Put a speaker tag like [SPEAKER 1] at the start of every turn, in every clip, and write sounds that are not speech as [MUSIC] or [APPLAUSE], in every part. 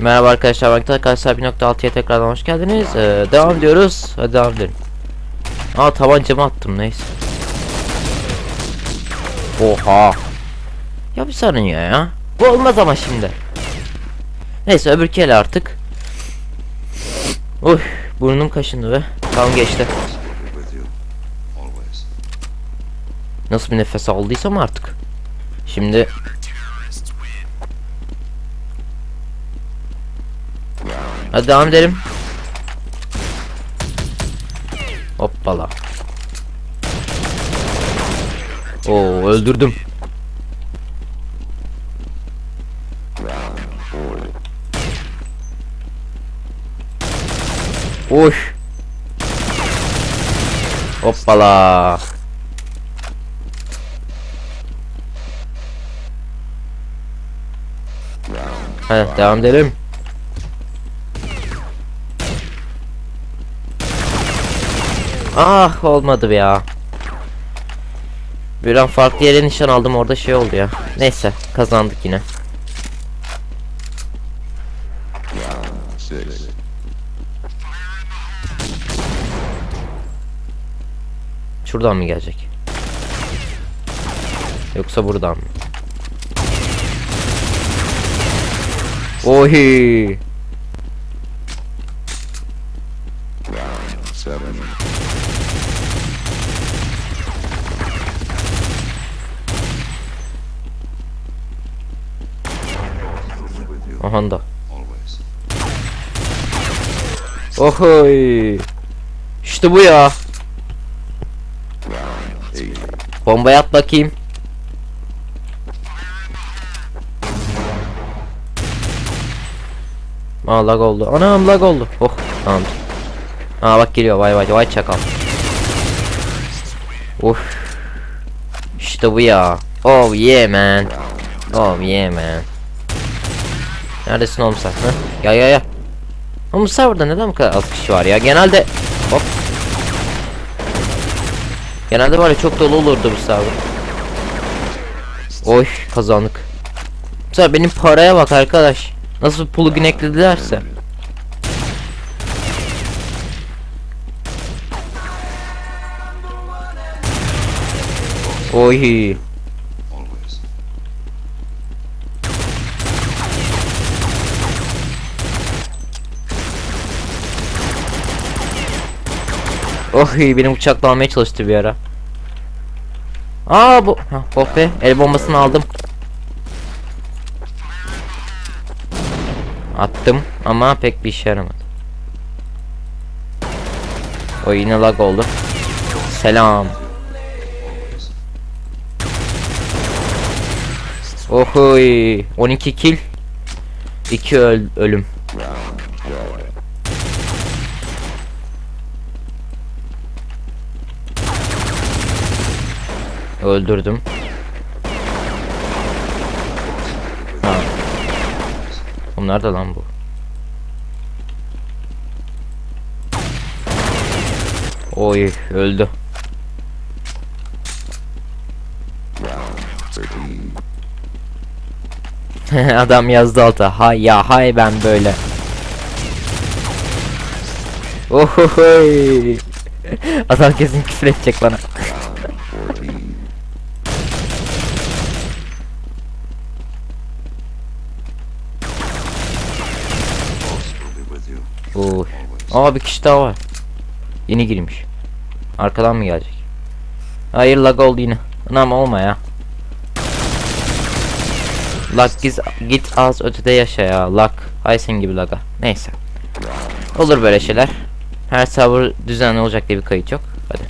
[SPEAKER 1] Merhaba arkadaşlar, ben arkadaşlar 1.6'ya tekrardan hoş geldiniz. Ee, devam ediyoruz. Hadi devam edelim. Aa tabancamı attım neyse. Oha. Ya bir saniye ya. Bu olmaz ama şimdi. Neyse öbür kere artık. Uy burnum kaşındı ve tamam geçti. Nasıl bir nefes aldıysam artık. Şimdi Hadi devam edelim. Hoppala. Oo öldürdüm. Oy. Hoppala. Hadi devam edelim. Ah olmadı ya. Bir an farklı yere nişan aldım orada şey oldu ya. Neyse kazandık yine. Şuradan mı gelecek? Yoksa buradan mı? Ohi.
[SPEAKER 2] Seven.
[SPEAKER 1] Aha da. Ohoy. İşte bu ya. Bombayı at bakayım. Aa lag oldu. Anam lag oldu. Oh tamam. Aa bak geliyor vay vay vay çakal. Uf. İşte bu ya. Oh yeah man. Oh yeah man. Neredesin oğlum sen? Heh? Gel gel gel. Oğlum serverda neden bu kadar az kişi var ya? Genelde hop. Genelde ya çok dolu olurdu bu server. Oy kazandık. Mesela benim paraya bak arkadaş. Nasıl plugin ekledilerse. Oy. Oy benim uçakla almaya çalıştı bir ara. Aa bu. Ha, oh be el bombasını aldım. Attım ama pek bir işe yaramadı. O yine lag oldu. Selam. Ohoy 12 kill 2 öl ölüm. Öldürdüm. Ha. Oğlum nerede lan bu? Oy öldü. [LAUGHS] Adam yazdı alta. Hay ya hay ben böyle. Ohohoy. Adam kesin küfür edecek bana. Oy. Aa bir kişi daha var. Yeni girmiş. Arkadan mı gelecek? Hayır lag oldu yine. Anam olma ya. Lag git, git az ötede yaşa ya. Lag. Ay sen gibi laga. Neyse. Olur böyle şeyler. Her server düzenli olacak diye bir kayıt yok. Hadi.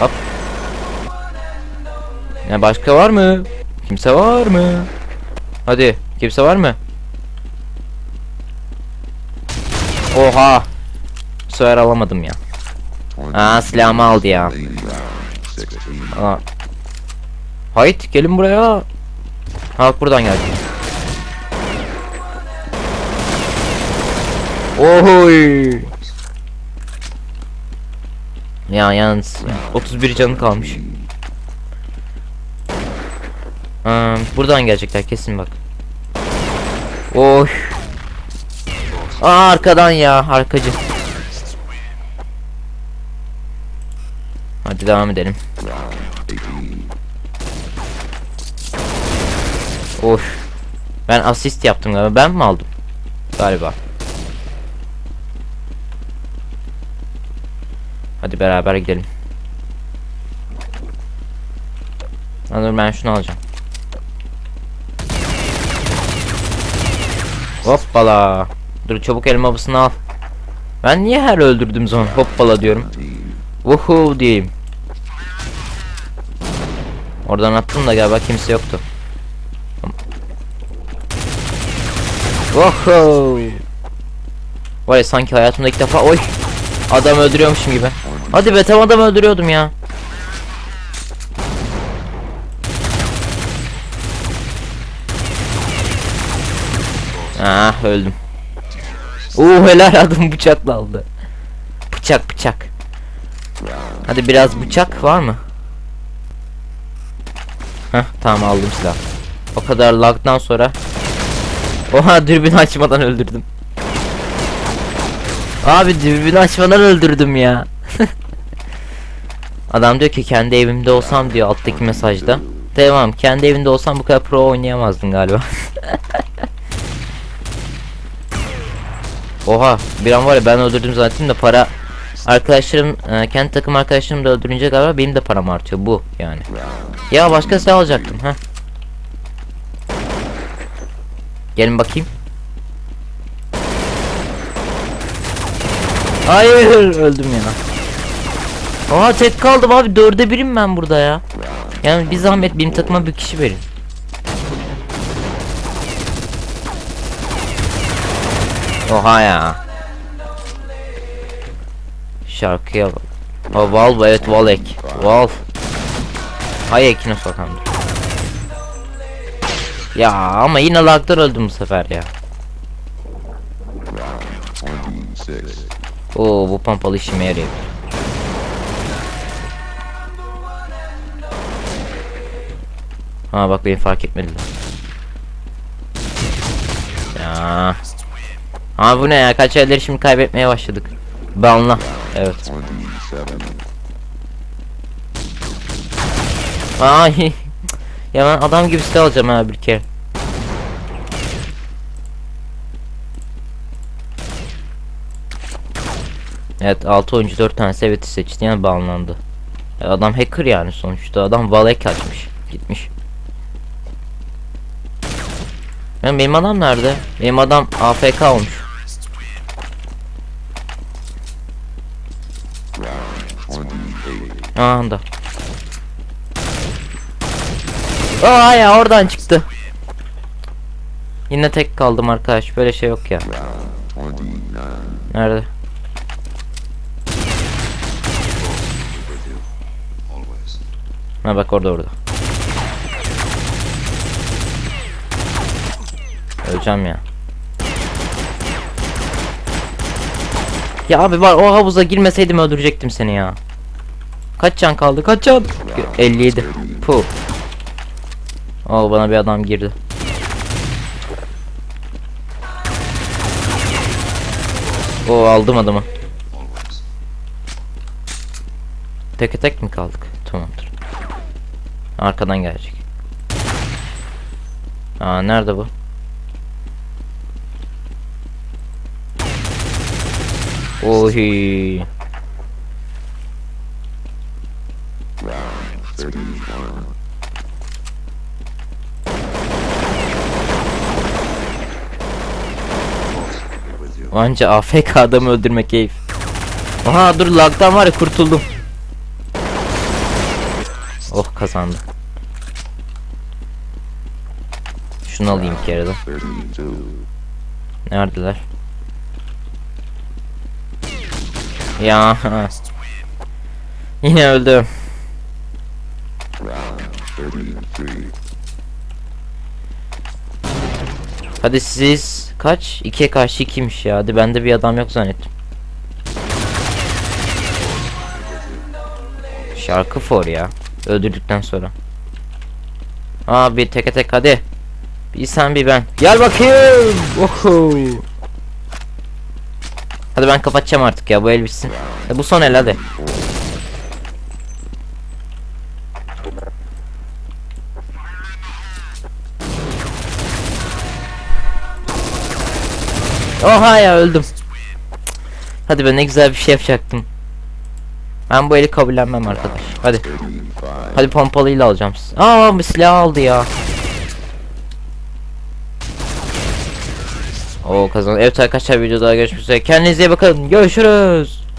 [SPEAKER 1] Hop. Ne başka var mı? Kimse var mı? Hadi. Kimse var mı? Oha. Bu alamadım ya. Aa silahımı aldı ya. Aa. Hayt gelin buraya. Halk buradan geldi. Ohoy. Ya yalnız 31 canı kalmış. Aa, buradan gelecekler kesin bak. Oy. Aa arkadan ya arkacı. Hadi devam edelim.
[SPEAKER 2] Round 18.
[SPEAKER 1] Of. Ben asist yaptım galiba. Ben mi aldım? Galiba. Hadi beraber gidelim. Dur ben şunu alacağım. Hoppala. Dur çabuk elma babasını al. Ben niye her öldürdüğüm zaman hoppala diyorum.
[SPEAKER 2] 17.
[SPEAKER 1] Woohoo diyeyim. Oradan attım da galiba kimse yoktu. Woohoo. Var ya sanki hayatımda ilk defa oy adam öldürüyormuşum gibi. Hadi be tam adam öldürüyordum ya. Ah öldüm. Oo helal adam bıçakla aldı. Bıçak bıçak. Hadi biraz bıçak var mı? Heh tamam aldım silah. O kadar lagdan sonra. Oha dürbün açmadan öldürdüm. Abi dürbün açmadan öldürdüm ya. [LAUGHS] Adam diyor ki kendi evimde olsam diyor alttaki mesajda. Tamam kendi evinde olsam bu kadar pro oynayamazdın galiba. [LAUGHS] Oha bir an var ya ben öldürdüm zannettim de para Arkadaşlarım e, kendi takım arkadaşlarım da öldürünce galiba benim de param artıyor bu yani. Ya başka silah alacaktım ha. Gelin bakayım. Hayır öldüm ya. Oha tek kaldım abi dörde birim ben burada ya. Yani bir zahmet benim takıma bir kişi verin. Oha ya. Şarkıya bak. Ha Valve evet Valek. Val. Hay ekine sokan. Ya ama yine lagdan öldüm bu sefer ya.
[SPEAKER 2] Round 26.
[SPEAKER 1] Oo bu pompalı işime yarıyor. Ha bak beni fark etmediler. Ya. Ha bu ne ya kaç elleri şimdi kaybetmeye başladık. Banla. Evet.
[SPEAKER 2] 27.
[SPEAKER 1] Ay. ya ben adam gibi silah alacağım ha bir kere. Evet 6 oyuncu 4 tane seveti seçti yani bağlandı. Adam hacker yani sonuçta adam valek açmış gitmiş. Ya benim adam nerede? Benim adam AFK olmuş.
[SPEAKER 2] Round 28.
[SPEAKER 1] Aa ya oradan çıktı. Yine tek kaldım arkadaş. Böyle şey yok ya.
[SPEAKER 2] Round 29.
[SPEAKER 1] Nerede? Ha bak orada orada. Öleceğim ya. Ya abi var o havuza girmeseydim öldürecektim seni ya. Kaç can kaldı? Kaç can? 57. Puh. Oo bana bir adam girdi. Oo aldım adamı. Teke tek mi kaldık? Tamamdır. Arkadan gelecek. Aa nerede bu? Ohi.
[SPEAKER 2] Round 31. Boss will be with you.
[SPEAKER 1] Anca AFK adamı öldürmek keyif. Aha dur lagdan var ya kurtuldum. Oh kazandı. Şunu alayım de.
[SPEAKER 2] 32.
[SPEAKER 1] Neredeler? Ya. Yine öldüm.
[SPEAKER 2] Round 33.
[SPEAKER 1] Hadi siz kaç? 2'ye karşı 2'ymiş ya. Hadi bende bir adam yok zannettim. Şarkı for ya. Öldürdükten sonra. Abi teke tek hadi. Bir sen bir ben. Gel bakayım. Oho. Hadi ben kapatacağım artık ya bu el. E, bu son el hadi. Oha ya öldüm. Hadi ben ne güzel bir şey yapacaktım. Ben bu eli kabullenmem arkadaş. Hadi.
[SPEAKER 2] 35.
[SPEAKER 1] Hadi pompalıyla alacağım. Aa bir silah aldı ya. Oo kazan. Evet arkadaşlar videoda görüşmek üzere. Kendinize iyi bakın. Görüşürüz.